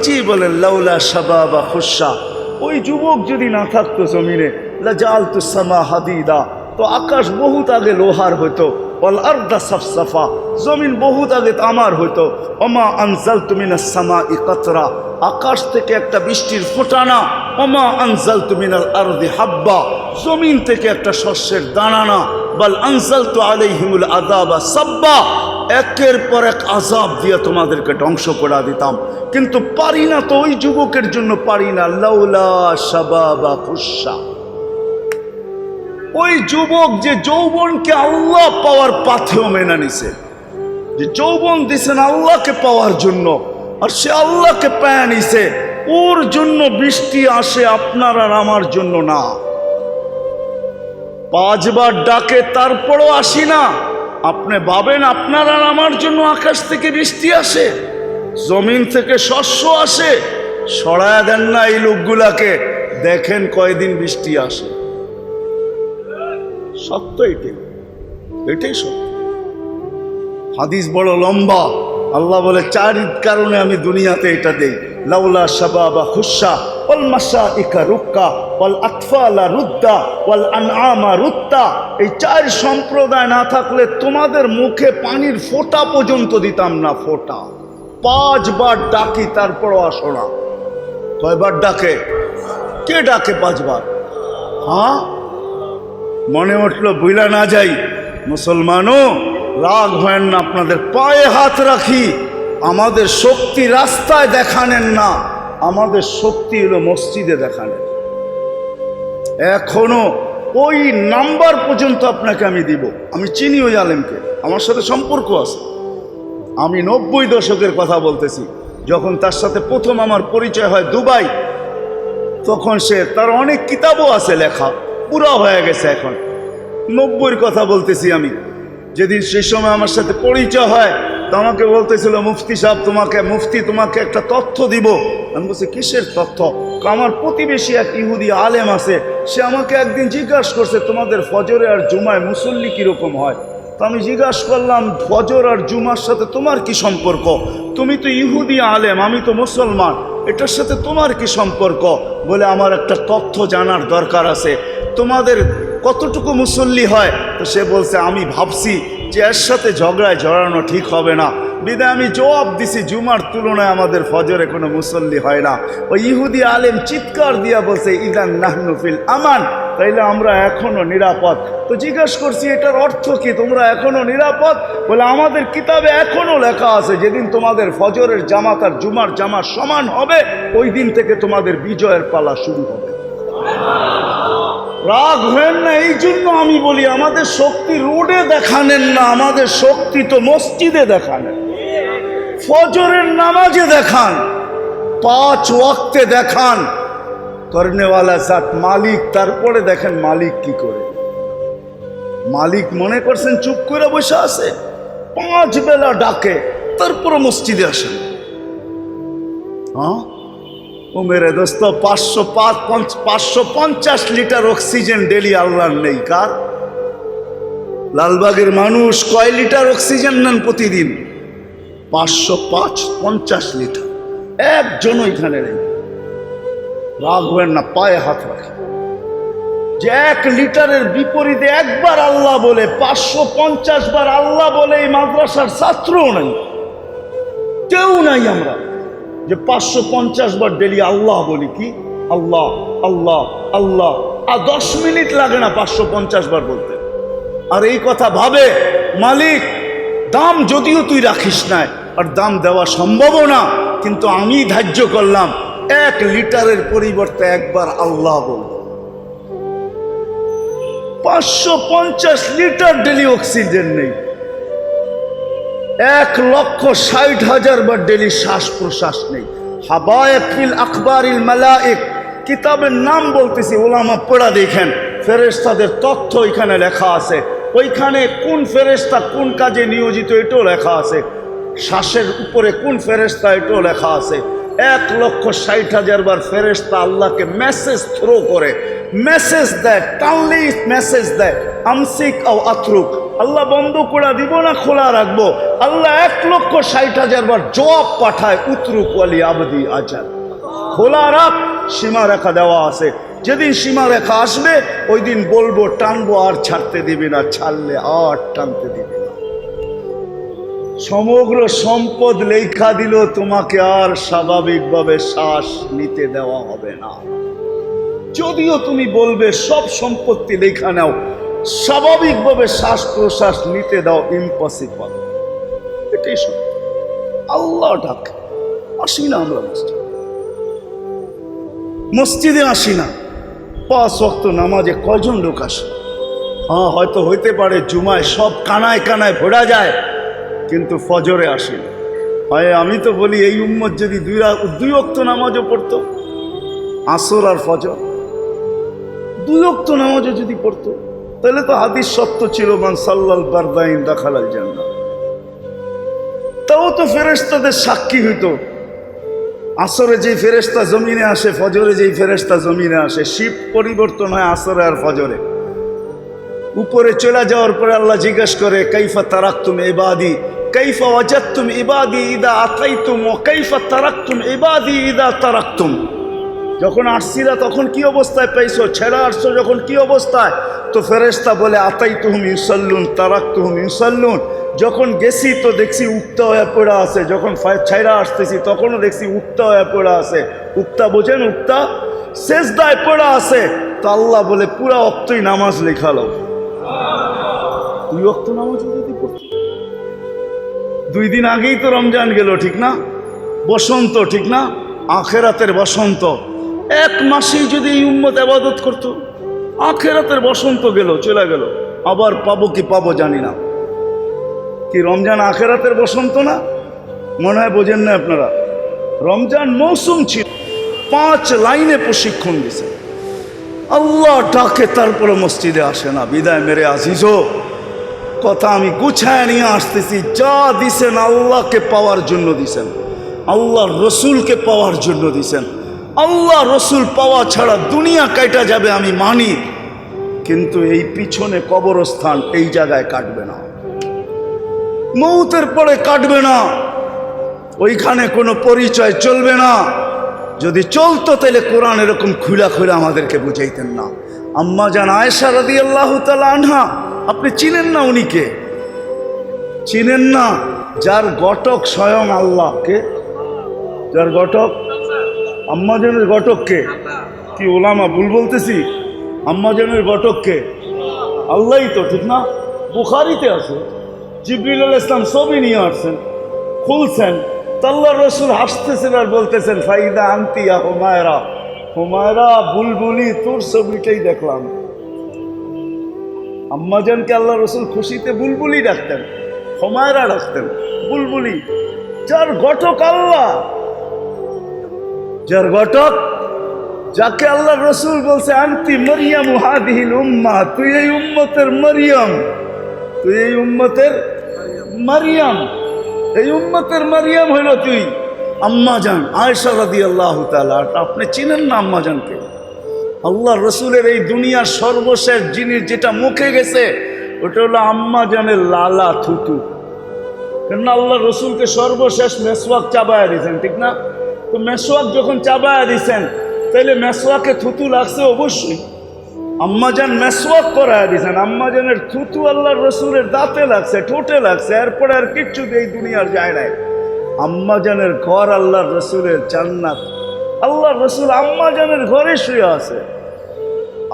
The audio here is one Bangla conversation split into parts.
নিজেই বলেন, লাউলা সাবা বা খুশা, ওই যুবক যদি না থাকতো জমিনে লাজাল তু সামা হাদিদা, তো আকাশ বহুত আগে লোহার হইতো বল আর্দা সাফসাফা, জমিন বহুত আগে তামার হইতো অমা আনজাল তুমিনা সামা ই কতরা, আকাশ থেকে একটা বৃষ্টির ফোটানা অমা আনজাল তুমিনাল আরদি হাব্বা, জমিন থেকে একটা শস্যের দানানা, বল আনজাল তো আলাইহিমুল আদাবা সাব্বা একের পর এক আজাব দিয়ে তোমাদেরকে ধ্বংস করে দিতাম। কিন্তু পারি না তো ওই যুবকের জন্য, পারি না। লাউলা সাবাবা খুশা ওই যুবক যে যৌবনকে আল্লাহ পাওয়ার পাথেও মেনে নিছে, যে যৌবন দিছেন আল্লাহকে পাওয়ার জন্য, আর সে আল্লাহকে পায় নিছে, ওর জন্য বৃষ্টি আসে আপনার আর আমার জন্য না। পাঁচবার ডাকে, তারপরও আসি না। আপনি ভাবেন আপনার আর আমার জন্য আকাশ থেকে বৃষ্টি আসে, জমিন থেকে শস্য আসে, সরায় দেন না এই লোকগুলাকে। দেখেন কয়দিন বৃষ্টি আসে। সত্য এটাই এটাই সত্য। হাদিস বড় লম্বা, আল্লাহ বলে, চার কারণে আমি দুনিয়াতে এটা দেই। লাউলা সাবা বা খুশা, ওয়াল মাসা ইকা রুক্কা, ওয়াল আতফালা রুদ্দা, ওয়াল আনআমা রুত্তা। এই চার সম্প্রদায় না থাকলে তোমাদের মুখে পানির ফোঁটা পর্যন্ত দিতাম না, ফোঁটা। পাঁচবার ডাকি, তারপরও আসো না। কয়বার ডাকে? কে ডাকে পাঁচবার? হ্যাঁ? মনে উঠল বুইলা না যাই। মুসলমানও, রাগ হয় না, আপনাদের পায়ে হাত রাখি। আমাদের শক্তি রাস্তায় দেখানেন না। আমাদের শক্তি হলো মসজিদে দেখানেন এখনও ওই নাম্বার পর্যন্ত আপনাকে আমি দিব। আমি চিনি ওই আলেমকে, আমার সাথে সম্পর্ক আছে। আমি নব্বই দশকের কথা বলতেছি। যখন তার সাথে প্রথম আমার পরিচয় হয় দুবাই, তখন সে তার অনেক কিতাবও আছে লেখা, পুরা হয়ে গেছে এখন। নব্বইয়ের কথা বলতেছি আমি। যেদিন সেই সময় আমার সাথে পরিচয় হয় তো আমাকে বলতেছিল, মুফতি সাহেব, তোমাকে, মুফতি তোমাকে একটা তথ্য দিব। আমি বলছি, কিসের তথ্য? আমার প্রতিবেশী এক ইহুদি আলেম আছে, সে আমাকে একদিন জিজ্ঞাসা করছে, তোমাদের ফজরে আর জুমায় মুসল্লি কীরকম হয়? তো আমি জিজ্ঞাসা করলাম, ফজর আর জুমার সাথে তোমার কি সম্পর্ক? তুমি তো ইহুদি আলেম, আমি তো মুসলমান, এটার সাথে তোমার কি সম্পর্ক? বলে, আমার একটা তথ্য জানার দরকার আছে, তোমাদের কতটুকু মুসল্লি হয়? তো সে বলছে, আমি ভাবছি যে এর সাথে ঝগড়ায় জড়ানো ঠিক হবে না। বিদায় আমি জবাব দিছি, জুমার তুলনায় আমাদের ফজরে কোনো মুসল্লি হয় না। ওই ইহুদি আলেম চিৎকার দিয়া বলছে, ইদান নাহনুফিল আমান। তাইলে আমরা এখনও নিরাপদ। তো জিজ্ঞেস করছি, এটার অর্থ কি? তোমরা এখনও নিরাপদ? বলে, আমাদের কিতাবে এখনও লেখা আছে, যেদিন তোমাদের ফজরের জামাত আর জুমার জামা সমান হবে, ওই দিন থেকে তোমাদের বিজয়ের পালা শুরু হবে। রাগ হেন না, এই জন্য আমি বলি, আমাদের শক্তি রোডে দেখানেন না, আমাদের শক্তি তো মসজিদে দেখানেন। ফজরের নামাজে দেখান, পাঁচ ওয়াক্তে দেখান, কর্নেওয়ালা সাত মালিক, তারপরে দেখেন মালিক কি করে। মালিক মনে করছেন, চুপ করে বসে আছে, পাঁচ বেলা ডাকে, তারপরে মসজিদে আসেন। হ্যাঁ? ও মেরে দোস্ত, পাঁচশো পাঁচ পাঁচশো পঞ্চাশ লিটার অক্সিজেন ডেলি আল্লাহর নেই, কার? লালবাগের মানুষ কয় লিটার অক্সিজেন নেন প্রতিদিন? পাঁচশো পাঁচ, পঞ্চাশ লিটার। একজন এখানে নেই। রাগ হবেন না, পায়ে হাত রাখে যে এক লিটারের বিপরীতে একবার আল্লাহ বলে, পাঁচশো পঞ্চাশ বার আল্লাহ বলে, এই মাদ্রাসার ছাত্রও নাই। কেউ নাই আমরা। যে পাঁচশো পঞ্চাশ বার ডেলি আল্লাহ বলি কি? আল্লাহ আল্লাহ আল্লাহ। আর দশ মিনিট লাগে না পাঁচশো পঞ্চাশ বার বলতে। আর এই কথা ভাবে, মালিক, দাম যদিও তুই রাখিস না আর দাম দেওয়া সম্ভবও না, কিন্তু আমি ধার্য করলাম, এক লিটারের পরিবর্তে একবার আল্লাহ বলব। পাঁচশো পঞ্চাশ লিটার ডেলি অক্সিজেন নেই। এক লক্ষ ষাট হাজার বার ডেলি শ্বাস প্রশ্বাস নেই। হাবায়ক ফিল আখবারিল মালাইক কিতাবের নাম বলতেছি, ওলামা পড়া দেখেন ফেরেস্তাদের তথ্য ওইখানে লেখা আছে। ওইখানে কোন ফেরেস্তা কোন কাজে নিয়োজিত এটাও লেখা আছে। শ্বাসের উপরে কোন ফেরেস্তা এটাও লেখা আছে। এক লক্ষ ষাট হাজার বার ফেরেস্তা আল্লাহকে মেসেজ থ্রো করে। মেসেজ দেয়, টানলেই মেসেজ দেয়, আমসিক ও আথরুক আল্লাহ বন্ধ করে দিব না, খোলা রাখব। আল্লাহ এক লক্ষ ষাট হাজার বার জবাব পাঠায় উতরু কোয়ালি আবদি আজাদ। খোলা রাখ, সীমা রেখা দেওয়া আছে। যেদিন সীমা রেখা আসবে, ওই দিন বলব, টানবো আর ছাড়তে দিবি না, ছাড়লে আর টানতে দিবি না। সমগ্র সম্পদ লেখা দিল, তোমাকে আর স্বাভাবিকভাবে শ্বাস নিতে দেওয়া হবে না। যদিও তুমি বলবে, সব সম্পত্তি লেখা নাও স্বাভাবিকভাবে শ্বাস প্রশ্বাস নিতে দাও ইম্পসিবল এটাই সত্য। আল্লাহ ডাক। আসি না আমরা মসজিদ। মসজিদে আসি না। পাঁচ অক্ত নামাজে কজন লোক আসে? হ্যাঁ হয়তো হইতে পারে জুমায় সব কানায় কানায় ভোড়া যায়, কিন্তু ফজরে আসে না। হয় আমি তো বলি, এই উম্মত যদি দুই দুই অক্ত নামাজও পড়তো, আসর আর ফজর, দুই অক্ত নামাজও যদি পড়তো তাহলে তো হাদিস সত্য ছিল, মান সাল্লাল বারদাইন দাখালাল জান্নাত। তাও তো ফেরেশতাদের সাক্ষী হইতো। আসরে যেই ফেরেশতা জমিনে আসে, ফজরে যেই ফেরেশতা জমিনে আসে, শিব পরিবর্তন হয় আসরে আর ফজরে। উপরে চলে যাওয়ার পরে আল্লাহ জিজ্ঞেস করে, কাইফা তারাক্তুম ইবাদি? কাইফা ওয়াজাদতুম ইবাদি ইদা আতাইতুম? ও কাইফা তারাক্তুম ইবাদি ইদা তারাক্তুম? যখন আসছিলা তখন কি অবস্থায় পাইছো ছেড়া আসছো যখন কি অবস্থায়? তো ফেরেশতা বলে আতাই তুহুম ইউসাল্লুন তারাক তুহুম ইউসাল্লুন। যখন গেছি তো দেখছি উক্তা হয়ে পড়া আছে। যখন ছাইরা আসতেছি তখনও দেখছি উক্তা হয়ে পড়া আছে। উক্তা বোঝেন উক্তা? শেষ দায় পড়া আছে। তো আল্লাহ বলে, পুরা অক্তই নামাজ লেখালো দুই অক্ত নামাজ যদি দুই দিন আগেই তো রমজান গেল, ঠিক না? বসন্ত, ঠিক না? আখেরাতের বসন্ত। এক মাসেই যদি এই উম্মত আবাদত করত, আখেরাতের বসন্ত গেল, চলে গেল। আবার পাবো কি পাবো জানি না। কি রমজান আখেরাতের বসন্ত না? মনে হয় বোঝেন না আপনারা। রমজান মৌসুম ছিল, পাঁচ লাইনে প্রশিক্ষণ দিছে। আল্লাহ ডাকে, তারপরে মসজিদে আসে না। বিদায় মেরে আজিজো, কথা আমি গুছায় নিয়ে আসতেছি। যা দিছেন আল্লাহকে পাওয়ার জন্য দিছেন। আল্লাহ রসুলকে পাওয়ার জন্য দিছেন। আল্লাহ রসুল পাওয়া ছাড়া দুনিয়া কাইটা যাবে, আমি মানি। কিন্তু এই পিছনে কবরস্থান এই জায়গায় কাটবে না। মৌতের পরে কাটবে না। ওইখানে কোনো পরিচয় চলবে না। যদি চলতো, তাহলে কোরআন এরকম খুলা খুলা আমাদেরকে বুঝাইতেন না। আম্মা জান আয়েশা রাদি আল্লাহ আনহা, আপনি চিনেন না উনিকে চিনেন না। যার গটক স্বয়ং আল্লাহকে, যার গটক আম্মাজনের গটককে কি ওলামা, ভুল বলতেছি? আম্মাজনের গটককে আল্লাহই তো, ঠিক না? বুখারিতে আছে, জিবরিল ইসলাম ছবি নিয়ে আসছেন, খুলছেন তাল্লা রসুল হাসতেছেন আর বলতেছেন, ফাইদা আন্তিয়া হোমায়রা। হোমায়রা, বুলবুলি, তোর ছবিটাই দেখলাম। আম্মাজানকে আল্লাহ রসুল খুশিতে বুলবুলি ডাকতেন, হোমায়রা ডাকতেন, বুলবুলি, যার ঘটক আল্লাহ যার ঘটক, যাকে আল্লাহ রসুল বলছে, আন্তি মরিয়াম হাদিহিল উম্মা তুই এই উম্মতের মরিয়ম, তুই এই উম্মতের মারিয়াম, এই উম্মতের মারিয়াম হইল তুই। আম্মাজান আয়সা রাদি আল্লাহ আপনি চিনেন না আম্মাজানকে আল্লাহ রসুলের এই দুনিয়ার সর্বশেষ জিনিস যেটা মুখে গেছে, ওটা হলো আম্মাজানের লালা থুতু। কেননা আল্লাহ রসুলকে সর্বশেষ মেসওয়াক চাবায়া দিয়েছেন, ঠিক না? তো মেসোয়াক যখন চাবায়া দিয়েছেন তাহলে মেসোয়াকে থুতু লাগছে অবশ্যই। আম্মাজান মেসওয়াক করায় দিয়েছেন আম্মাজানের থুতু আল্লাহর রসুলের দাঁতে লাগছে, ঠোঁটে লাগছে, এরপরে আর কিচ্ছু এই দুনিয়ার যায় নাই। আম্মাজানের ঘর আল্লাহর রসুলের জান্নাত। আল্লাহ রসুল আম্মাজানের ঘরে শুয়ে আছে।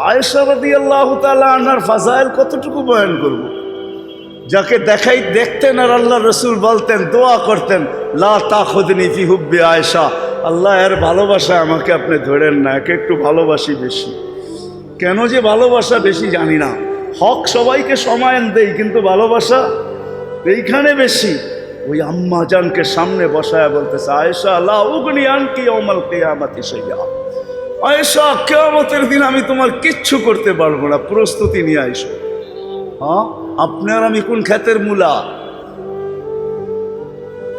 আয়েশাবাদী আল্লাহ তালা আনার ফাজাইল কতটুকু বয়ান করব। যাকে দেখাই, দেখতেন আর আল্লাহ রসুল বলতেন, দোয়া করতেন, লা তা খুদনি ফি হুব্বে আয়েশা। আল্লাহ, এর ভালোবাসা আমাকে আপনি ধরেন না, একে একটু ভালোবাসি বেশি। কেন যে ভালোবাসা বেশি জানি না। হক সবাইকে সমায়ন দেই, কিন্তু ভালোবাসা এইখানে বেশি। ওই আম্মা জানকে সামনে বসায় বলতেছে, আয়েশা আল্লাহ উগনি আনকি অমল কেয়ামাতি সইয়া আয়েশা, কেয়ামতের দিন আমি তোমার কিচ্ছু করতে পারব না, প্রস্তুতি নিয়ে আইসো। হ্যাঁ আপনার আমি কোন খ্যাতের মূলা?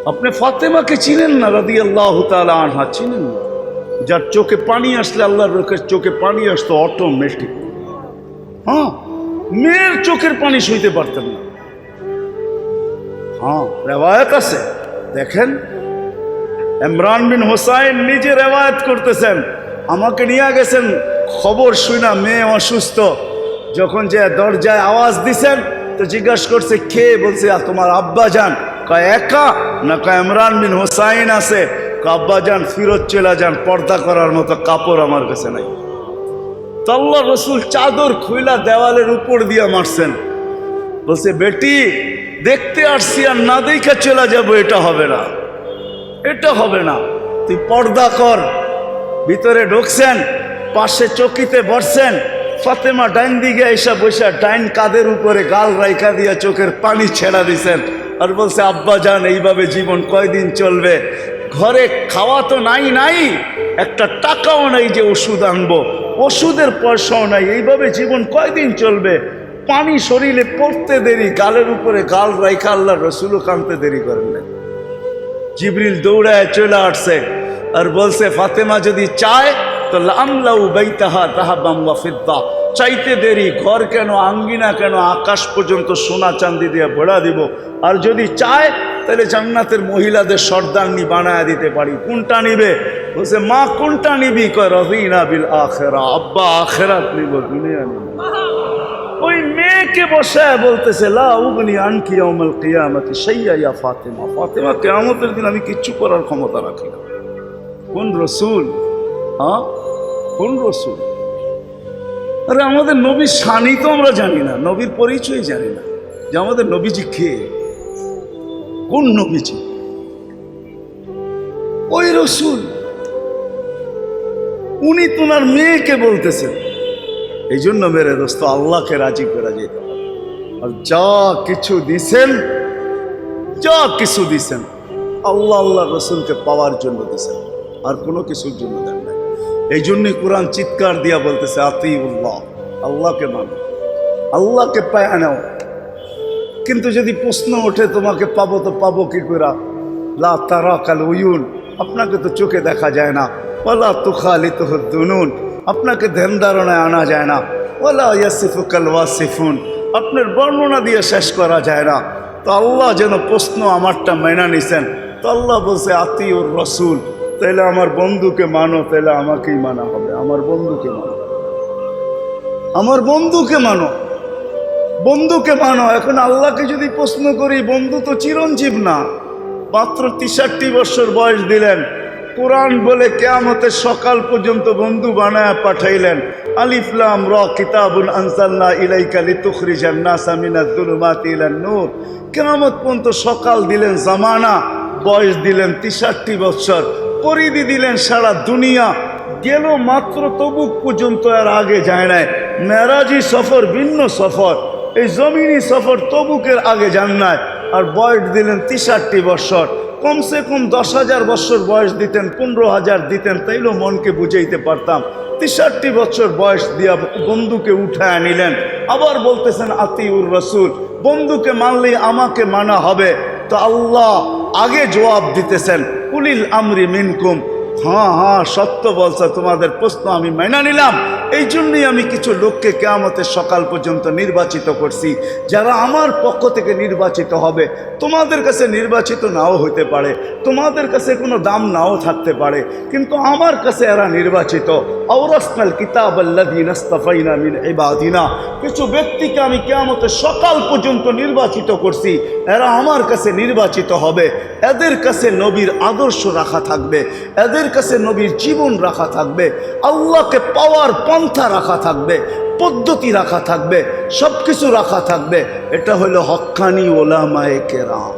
আপনি ফাতেমাকে চিনেন না রাদি আল্লাহ আনহা? চিনেন না। যার চোখে পানি আসলে আল্লাহর লোকের চোখে পানি আসতো অটোমেটিক হ্যাঁ? মেয়ের চোখের পানি সইতে পারতেন না। হ্যাঁ রেওয়ায়ত আছে। দেখেন ইমরান বিন হোসাইন নিজে রেওয়ায়ত করতেছেন। আমাকে নিয়ে গেছেন খবর শুনা মেয়ে অসুস্থ। যখন যে দরজায় আওয়াজ দিছেন তো জিজ্ঞাসা করছে কে? বলছে "আ, তোমার আব্বা যান। কয় একা? না কয় ইমরান বিন হোসাইন আছে? কাব্বা যান ফিরত চলে যান, পর্দা করার মতো কাপড় আমার কাছে নাই। তল্লা রসুল চাদর খুইলা দেওয়ালের উপর দিয়ে মারছেন। বলছে, বেটি, দেখতে আসছি আর না দেখে চলে যাব, এটা হবে না। এটা হবে না। তুই পর্দা কর। ভিতরে ঢুকছেন, পাশে চকিতে বসছেন। ফাতেমা ডাইন দিকে এসে বসে, ডাইন কাদের উপরে গাল রাইখা দিয়া চোখের পানি ছেড়া দিছেন। আর বলছে, আব্বা যান, এইভাবে জীবন কয়দিন চলবে? ঘরে খাওয়া তো নাই নাই। একটা টাকাও নাই যে ওষুধ আনব। ওষুধের পয়সাও নাই, এইভাবে জীবন কয়দিন চলবে? পানি শরীরে পড়তে দেরি, গালের উপরে গাল রাইখা আল্লাহ রসুলও কানতে দেরি করেন। জিবরিল দৌড়ায় চলে আসছে আর বলছে, ফাতেমা যদি চায় তো লামলাউ বাইতাহা তাহা ওয়া ফিদ্দা। চাইতে দেরি, ঘর কেন, আঙ্গিনা কেন, আকাশ পর্যন্ত সোনা চান্দি দিয়ে ভোড়া দিব। আর যদি চায়, তাহলে জান্নাতের মহিলাদের সর্দারনি বানায় দিতে পারি। কোনটা নিবে? বলছে, মা, কোনটা নিবি? বিল আখেরা। আব্বা, আখেরাত নিব, দুনিয়া নিব। ওই মেয়েকে বসায় বলতেছে, লা উগনি আনকি ইয়াউমাল কিয়ামতি সাইয়া ইয়া ফাতেমা। ফাতেমা, কিয়ামতের দিন আমি কিচ্ছু করার ক্ষমতা রাখি না। কোন রসুল? হ্যাঁ কোন রসুল? আরে, আমাদের নবীর শানি তো আমরা জানি না, নবীর পরিচয় জানি না। যে আমাদের নবীজি কে? কোন নবীজি ওই রসুল, উনি তোমার মেয়েকে বলতেছেন এই জন্য মেরে দোস্ত, আল্লাহকে রাজি করা যেতে আর যা কিছু দিছেন, যা কিছু দিছেন, আল্লাহ আল্লাহ রসুলকে পাওয়ার জন্য দিছেন, আর কোনো কিছুর জন্য দেন নাই। এই জন্যই কোরআন চিৎকার দিয়া বলতেছে, আতিউল্লাহ, আল্লাহকে মানো, আল্লাহকে পায় নাও কিন্তু যদি প্রশ্ন ওঠে, তোমাকে পাবো তো পাবো কি করে লা তারা কাল উয়ুন। আপনাকে তো চোখে দেখা যায় না। ওলা তুখালিত দুনুন। আপনাকে ধ্যান ধারণায় আনা যায় না। ওলা ইয়াসিফুকাল ওয়াসিফুন। আপনার বর্ণনা দিয়ে শেষ করা যায় না। তো আল্লাহ যেন প্রশ্ন আমারটা মেনা নিছেন। তো আল্লাহ বলছে, আতিউর রসুল। তাইলে আমার বন্ধুকে মানো, তাইলে আমাকেই মানা হবে। আমার বন্ধুকে মানো। আমার বন্ধুকে মানো। বন্ধুকে মানো, এখন আল্লাহকে যদি প্রশ্ন করি, বন্ধু তো চিরঞ্জীব না। মাত্র তিষট্টি বছর বয়স দিলেন। কোরআন বলে কেয়ামতের সকাল পর্যন্ত বন্ধু বানায় পাঠাইলেন। আলিফলাম র, কিতাবুন আনসাল্লাহ ইলাইকা লিতুখরিজান নাসা মিনাজ যুলুমাতি ইলান নূর। কেয়ামত পর্যন্ত সকাল দিলেন, জামানা, বয়স দিলেন তিষট্টি বছর। পরিধি দিলেন সারা দুনিয়া। গেল মাত্র তবুক পর্যন্ত আর আগে যায় নাই। মেরাজি সফর ভিন্ন সফর। এই জমিনি সফর তবুকের আগে যান নাই, আর বয়স দিলেন তিষট্টি বছর। কমসে কম দশ হাজার বছর বয়স দিতেন, পনেরো হাজার দিতেন, তাইলেও মনকে বুঝাইতে পারতাম। তিষট্টি বছর বয়স দিয়া বন্ধুকে উঠায় নিলেন। আবার বলতেছেন, আতিউর রসুল, বন্ধুকে মানলেই আমাকে মানা হবে। তো আল্লাহ আগে জবাব দিতেছেন কুলিল আমরি মিনকুম হ্যাঁ হ্যাঁ সত্য বলছে, তোমাদের প্রশ্ন আমি মেনে নিলাম। এই জন্যই আমি কিছু লোককে কেয়ামতের সকাল পর্যন্ত নির্বাচিত করছি। যারা আমার পক্ষ থেকে নির্বাচিত হবে, তোমাদের কাছে নির্বাচিত নাও হইতে পারে, তোমাদের কাছে কোনো দাম নাও থাকতে পারে, কিন্তু আমার কাছে এরা নির্বাচিত। আওরাসনাল কিতাব আল্লাদিনাস্তাফাইনা মিন ইবাদিনা। কিছু ব্যক্তিকে আমি কেয়ামতের সকাল পর্যন্ত নির্বাচিত করছি, এরা আমার কাছে নির্বাচিত হবে। এদের কাছে নবীর আদর্শ রাখা থাকবে। এদের কাছে নবীর জীবন রাখা থাকবে, আল্লাহকে পাওয়ার পন্থা রাখা থাকবে, পদ্ধতি রাখা থাকবে সব কিছু রাখা থাকবে। এটা হলো হক্কানি ওলামায়ে কেরাম।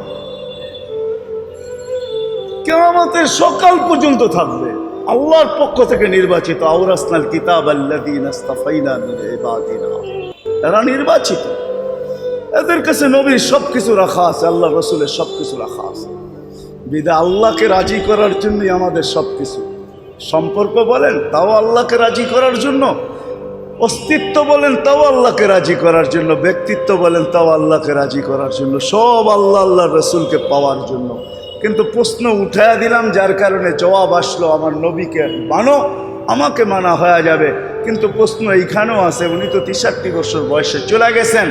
কেয়ামতের সকাল পর্যন্ত থাকবে। আল্লাহর পক্ষ থেকে নির্বাচিত আউরাসনাল কিতাব আল্লাদিন এরা নির্বাচিত। এদের কাছে নবীর সব কিছু রাখা আছে আল্লাহ রসুলের সব কিছু রাখা আছে। বিদা আল্লাহকে রাজি করার জন্যই আমাদের সব কিছু সম্পর্ক বলেন, তাও আল্লাহকে রাজি করার জন্য। অস্তিত্ব বলেন, তাও আল্লাহকে রাজি করার জন্য। ব্যক্তিত্ব বলেন, তাও আল্লাহকে রাজি করার জন্য। সব আল্লাহ আল্লাহ রসুলকে পাওয়ার জন্য। কিন্তু প্রশ্ন উঠায়া দিলাম, যার কারণে জবাব আসলো, আমার নবীকে মানো, আমাকে মানা হয়ে যাবে। কিন্তু প্রশ্ন এইখানেও আছে, উনি তো তিষট্টি বছর বয়সে চলে গেছেন।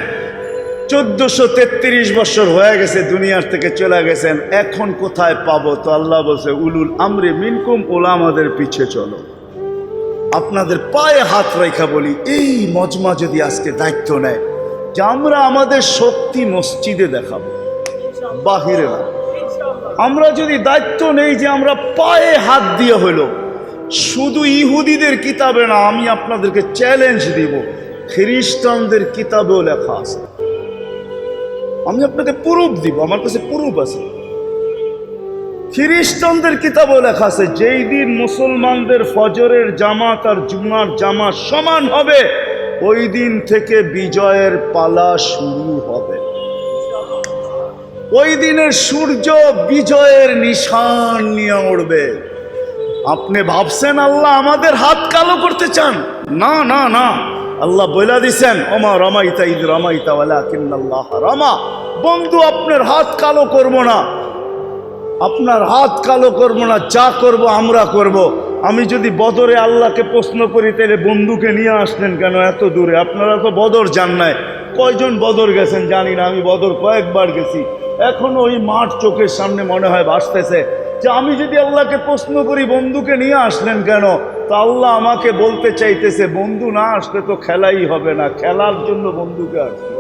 চোদ্দশো তেত্রিশ বছর হয়ে গেছে দুনিয়ার থেকে চলে গেছেন। এখন কোথায় পাবো? তো আল্লাহ বলছে, উলুল আমরে মিনকুম, ওলামাদের পিছে চলো। আপনাদের পায়ে হাত রেখা বলি, এই মজমা যদি আজকে দায়িত্ব নেয়, যে আমরা আমাদের শক্তি মসজিদে দেখাবো, বাহিরে না। আমরা যদি দায়িত্ব নেই যে আমরা পায়ে হাত দিয়ে হলো, শুধু ইহুদিদের কিতাবে না, আমি আপনাদেরকে চ্যালেঞ্জ দিব। খ্রিস্টানদের কিতাবেও লেখা আছে। আপনাকে প্রুফ দিব, আমার কাছে প্রুফ আছে। খ্রিস্টানদের কিতাবেও লেখা আছে, যেই দিন মুসলমানদের ফজরের জামাত আর জুমার জামা সমান হবে, ওই দিন থেকে বিজয়ের পালা শুরু হবে। ওই দিনের সূর্য বিজয়ের নিশান নিয়ে উঠবে আপনি ভাবছেন আল্লাহ আমাদের হাত কালো করতে চান? না না না। আল্লাহ বইলা দিছেন, ওমা রমাইতা ঈদ রমাইতা ওয়ালা কিন্নাল্লাহ রমা। বন্ধু, আপনার হাত কালো করব না। আপনার হাত কালো করব না, যা করব আমরা করব। আমি যদি বদরে আল্লাহকে প্রশ্ন করি, তাহলে বন্ধুকে নিয়ে আসলেন কেন এত দূরে? আপনারা তো বদর যান নাই। কয়জন বদর গেছেন জানি না, আমি বদর কয়েকবার গেছি। এখন ওই মাঠ চোখের সামনে মনে হয় ভাসতেছে যে, আমি যদি আল্লাহকে প্রশ্ন করি, বন্ধুকে নিয়ে আসলেন কেন? তো আল্লাহ আমাকে বলতে চাইতেছে, বন্ধু, না আসলে তো খেলাই হবে না। খেলার জন্য বন্ধুকে আসছে।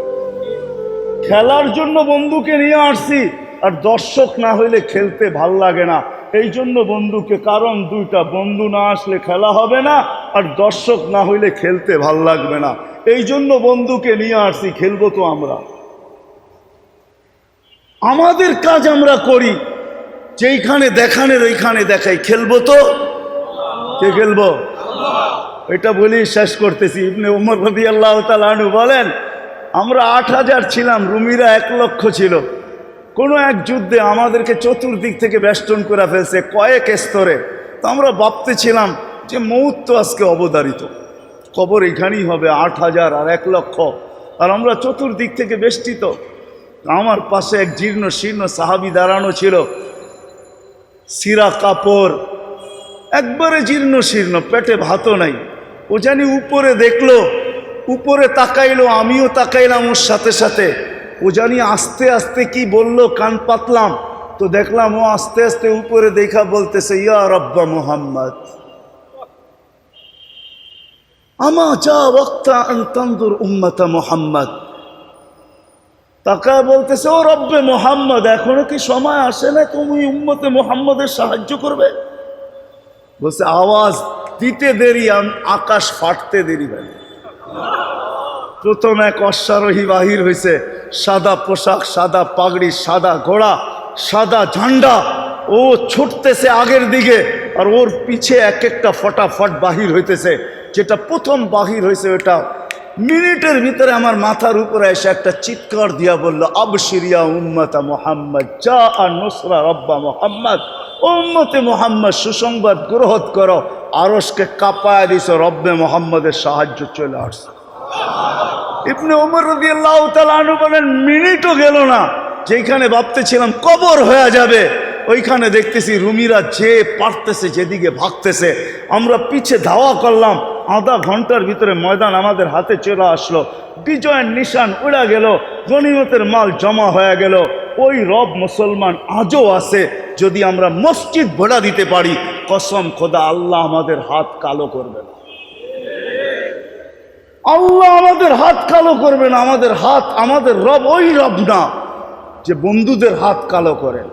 খেলার জন্য বন্ধুকে নিয়ে আসছি। আর দর্শক না হইলে খেলতে ভালো লাগে না। এই জন্য বন্ধুকে, কারণ দুইটা, বন্ধু না আসলে খেলা হবে না আর দর্শক না হইলে খেলতে ভালো লাগবে না। এই জন্য বন্ধুকে নিয়ে আসছি, খেলব তো আমরা। আমাদের কাজ আমরা করি। যেইখানে দেখানের, ওইখানে দেখাই। খেলব তো? কে খেলব? এটা বলেই শেষ করতেছি। ইবনে উমর রবি আল্লাহ তালু বলেন, আমরা আট হাজার ছিলাম, রুমিরা এক লক্ষ ছিল। কোনো এক যুদ্ধে আমাদেরকে চতুর্দিক থেকে বেষ্টন করে ফেলছে কয়েক স্তরে। তো আমরা ভাবতেছিলাম যে মৌত তো আজকে অবধারিত। খবর এখানেই হবে, আট হাজার আর এক লক্ষ। আর আমরা চতুর্দিক থেকে বেষ্টিত। আমার পাশে এক জীর্ণ শীর্ণ সাহাবি দাঁড়ানো ছিল। সিরা কাপড় একবারে জীর্ণ শীর্ণ, পেটে ভাতও নাই। ও জানি উপরে দেখল, উপরে তাকাইলো, আমিও তাকাইলাম ওর সাথে সাথে। ও জানি আস্তে আস্তে কি বলল, কান পাতলাম। তো দেখলাম ও আস্তে আস্তে উপরে দেখা বলতেছে, ইয়া রব্বা মোহাম্মদ। আমা যা ওক্তা তন্দুর উম্মতা মোহাম্মদ। তাকায় বলতেছে, ও রব্বে মোহাম্মদ, এখনও কি সময় আসে না তুমি উম্মতে মোহাম্মদের সাহায্য করবে? বলছে, আওয়াজ দিতে দেরি আকাশ ফাটতে দেরি ভাই। প্রথম এক অশ্বারোহী বাহির হয়েছে সাদা পোশাক, সাদা পাগড়ি, সাদা ঘোড়া, সাদা ঝান্ডা। ও ছুটতেছে আগের দিকে, আর ওর পিছে এক একটা ফটাফট বাহির হইতেছে। যেটা প্রথম বাহির হয়েছে ওটা মিনিটের ভিতরে আমার মাথার উপরে এসে একটা চিৎকার দিয়া বলল, আবশিরিয়া উম্মতা মোহাম্মদ যা আর নুসরা রব্বা মোহাম্মদ। উম্মতে মোহাম্মদ, সুসংবাদ গ্রহণ করো। আরসকে কাপায় দিস রব্বে মোহাম্মদের সাহায্য চলে আসছে। ইবনে ওমর রদি আল্লাহ তালু বলেন, মিনিটও গেল না। যেখানে ভাবতেছিলাম কবর হয়ে যাবে, ওইখানে দেখতেছি রুমিরা যে পারতেছে, যেদিকে ভাগতেছে। আমরা পিছে ধাওয়া করলাম আধা ঘণ্টার ভিতরে ময়দান আমাদের হাতে চলে আসলো। বিজয়ের নিশান উড়া গেল, গণিমতের মাল জমা হয়ে গেল। ওই রব মুসলমান আজও আছে, যদি আমরা মসজিদ ভোড়া দিতে পারি, কসম খোদা, আল্লাহ আমাদের হাত কালো করবে না আল্লাহ আমাদের হাত কালো করবে না আমাদের হাত, আমাদের রব ওই রব না, যে বন্ধুদের হাত কালো করেন।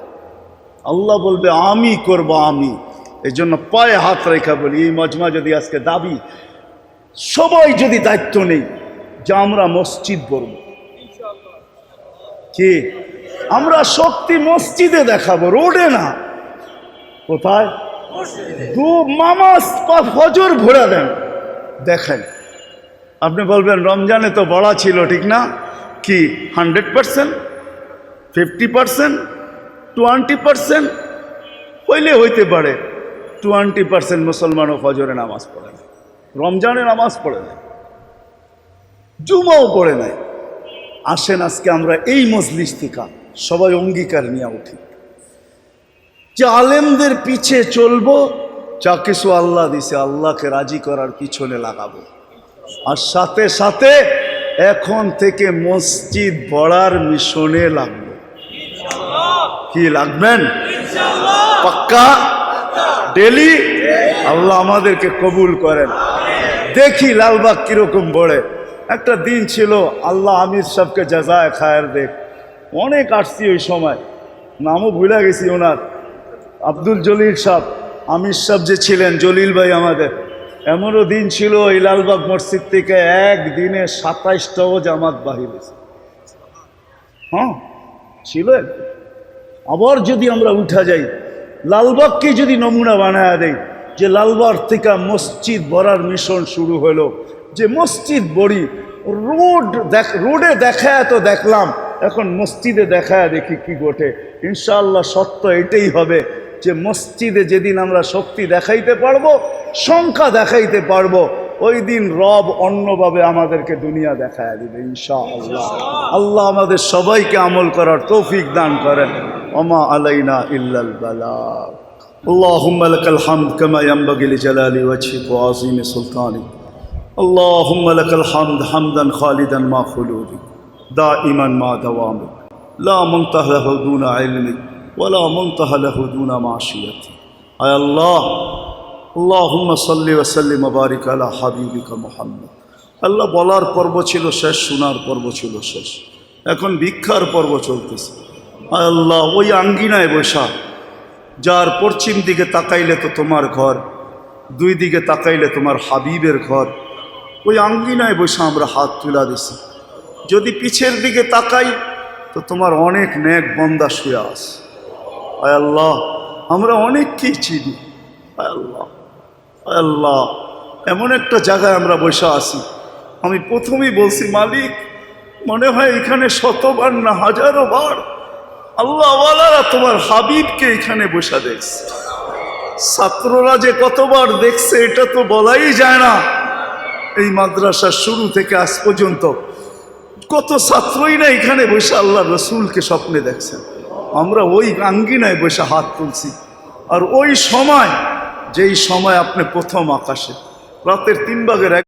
আল্লাহ বলবে, আমি করব আমি। এই জন্য পায়ে হাত রেখা বলি, এই মজমা যদি আজকে দাবি, সবাই যদি দায়িত্ব নেই, যে আমরা মসজিদ বলব। কি? আমরা শক্তি মসজিদে দেখাবো, রোডে না। কোথায়? দু মামাস ফজর ভরে দেন। দেখেন, আপনি বলবেন, রমজানে তো বড়া ছিল, ঠিক না? কি, hundred percent? Fifty percent? Twenty percent? হইলে হইতে পারে। টোয়েন্টি পারসেন্ট মুসলমানও ফজরে নামাজ পড়ে না। রমজানে নামাজ পড়ে না। জুমাও পড়ে নাই আসেন আজকে আমরা এই মজলিস থেকে সবাই অঙ্গীকার নিয়ে উঠি। যে আলেমদের পিছে চলবো যা কিছু আল্লাহ দিছে আল্লাহকে রাজি করার পিছনে লাগাবো। আর সাথে সাথে এখন থেকে মসজিদ বড়ার মিশনে লাগবে। কি লাগবেন? পাক্কা? ডেলি আল্লাহ আমাদেরকে কবুল করেন। দেখি লালবাগ কীরকম বড়ে একটা দিন ছিল, আল্লাহ আমির সাহকে জাজায় খায়ের দেখ। অনেক আসছি ওই সময়। নামও ভুলে গেছি ওনার। আব্দুল জলিল সাহ আমির সাহ যে ছিলেন, জলিল ভাই আমাদের। এমনও দিন ছিল এই লালবাগ মসজিদ থেকে একদিনে সাতাইশটাও জামাত বাহির হ্যাঁ ছিল আবার যদি আমরা উঠা যাই লালবাগকে যদি নমুনা বানায় দেই, যে লালবাগ থেকে মসজিদ বড়ার মিশন শুরু হলো, যে মসজিদ বড়ি রোড দেখ, রোডে দেখায় তো দেখলাম, এখন মসজিদে দেখায় দেখি কি ঘটে। ইনশাআল্লাহ সত্য এটাই হবে যে মসজিদে যেদিন আমরা শক্তি দেখাইতে পারব, সংখ্যা দেখাইতে পারব, ওই দিন রব অন্যভাবে আমাদেরকে দুনিয়া দেখায় দিবে, ইনশাআল্লাহ। আল্লাহ আমাদের সবাইকে আমল করার তৌফিক দান করেন। ওমা আলাইনা ইল্লাল বালাগ اللهم لك الحمد كما ينبغي لجلال وجهك وعظيم سلطانك اللهم لك الحمد حمدا خالدا مع خلودك دائما مع دوامك لا منتهى له دون علمك ولا منتهى له دون معصيتك اي الله اللهم صل وسلم وبارك على حبيبك محمد আল্লাহ বলার পর্ব ছিল শেষ শোনার পর্ব ছিল শেষ এখন ভিক্ষার পর্ব চলতেছে আয় আল্লাহ, ওই আঙ্গিনায় বসা। যার পশ্চিম দিকে তাকাইলে তো তোমার ঘর, দুই দিকে তাকাইলে তোমার হাবিবের ঘর। ওই আঙ্গিনায় বসে আমরা হাত তুলা দিছি। যদি পিছের দিকে তাকাই, তো তোমার অনেক নেক বন্দা শুয়ে আস আয় আল্লাহ, আমরা অনেককেই চিনি। আয় আল্লাহ আয় আল্লাহ, এমন একটা জায়গায় আমরা বসে আছি। আমি প্রথমেই বলছি, মালিক, মনে হয় এখানে শতবার না হাজারো বার আল্লাহওয়ালারা তোমার হাবিবকে এখানে বসা দেখছে। ছাত্ররা যে কতবার দেখছে, এটা তো বলাই যায় না। এই মাদ্রাসার শুরু থেকে আজ পর্যন্ত কত ছাত্রই না এখানে বসে আল্লাহ রসুলকে স্বপ্নে দেখছেন আমরা ওই আঙ্গিনায় বসে হাত তুলছি। আর ওই সময়, যেই সময় আপনি প্রথম আকাশে, রাতের তিন ভাগের এক